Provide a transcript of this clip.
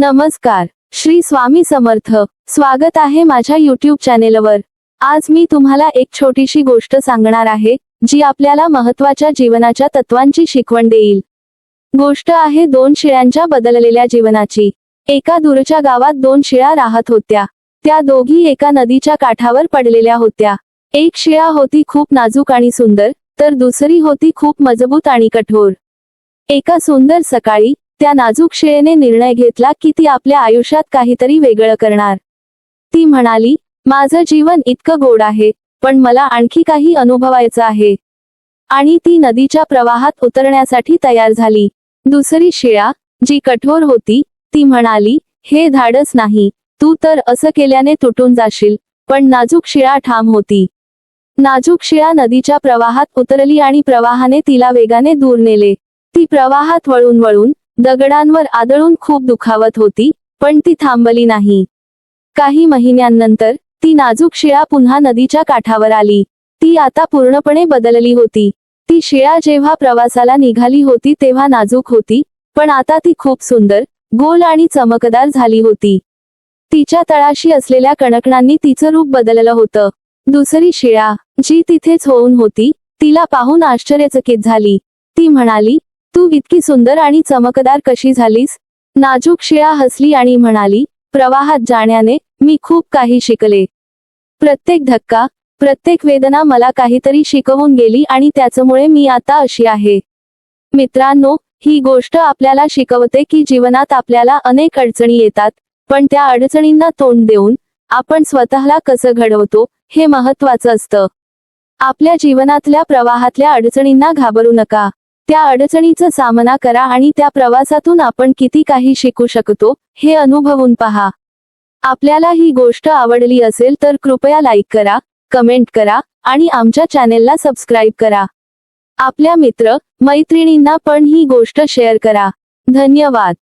नमस्कार श्री स्वामी समर्थ. स्वागत आहे माझ्या युट्यूब चॅनेलवर आज मी तुम्हाला एक छोटीशी गोष्ट सांगणार आहे जी आपल्याला महत्त्वाच्या जीवनाच्या तत्वांची शिकवण देईल. गोष्ट आहे दोन शिळ्यांच्या बदललेल्या जीवनाची. एका दूरच्या गावात दोन शिळा राहत होत्या. त्या दोघी एका नदीच्या काठावर पडलेल्या होत्या. एक शिळा होती खूप नाजूक आणि सुंदर तर दुसरी होती खूप मजबूत आणि कठोर. एका सुंदर सकाळी त्या नाजूक शिळेने निर्णय घेतला की ती आपल्या आयुष्यात काहीतरी वेगळं करणार. ती म्हणाली माझं जीवन इतकं गोड आहे पण मला आणखी काही अनुभवायचं आहे. आणि ती नदीच्या प्रवाहात उतरण्यासाठी तयार झाली. दुसरी शिळा जी कठोर होती ती म्हणाली हे धाडस नाही तू तर असं केल्याने तुटून जाशील पण नाजूक शिळा ठाम होती. नाजूक शिळा नदीच्या प्रवाहात उतरली आणि प्रवाहाने तिला वेगाने दूर नेले. ती प्रवाहात वळून वळून दगडांवर आदळून खूप दुखावत होती पण ती थांबली नाही. काही महिन्यांनंतर ती नाजूक शिळा पुन्हा नदीच्या काठावर आली. ती आता पूर्णपणे बदलली होती. ती शिळा जेव्हा प्रवासाला निघाली होती तेव्हा नाजूक होती पण आता ती खूप सुंदर गोल आणि चमकदार झाली होती. तिच्या तळाशी असलेल्या कणकणांनी तिचं रूप बदललं होतं. दुसरी शिळा जी तिथेच होऊन होती तिला पाहून आश्चर्यचकित झाली. ती म्हणाली तू इतकी सुंदर आणि चमकदार कशी झालीस? नाजूक शिळा हसली आणि म्हणाली प्रवाहात जाण्याने मी खूप काही शिकले. प्रत्येक धक्का प्रत्येक वेदना मला काहीतरी शिकवून गेली आणि त्याच्यामुळे मी आता अशी आहे. मित्रांनो ही गोष्ट आपल्याला शिकवते की जीवनात आपल्याला अनेक अडचणी येतात पण त्या अडचणींना तोंड देऊन आपण स्वतःला कसं घडवतो हे महत्वाचं असतं. आपल्या जीवनातल्या प्रवाहातल्या अडचणींना घाबरू नका. त्या अडचणीचा सामना करा आणि त्या प्रवासातून आपण किती काही शिकू शकतो हे अनुभवून पहा. आपल्याला ही गोष्ट आवडली असेल तर कृपया लाईक करा कमेंट करा आणि आमच्या चॅनेलला सबस्क्राईब करा. आपल्या मित्र मैत्रिणींना पण ही गोष्ट शेअर करा. धन्यवाद.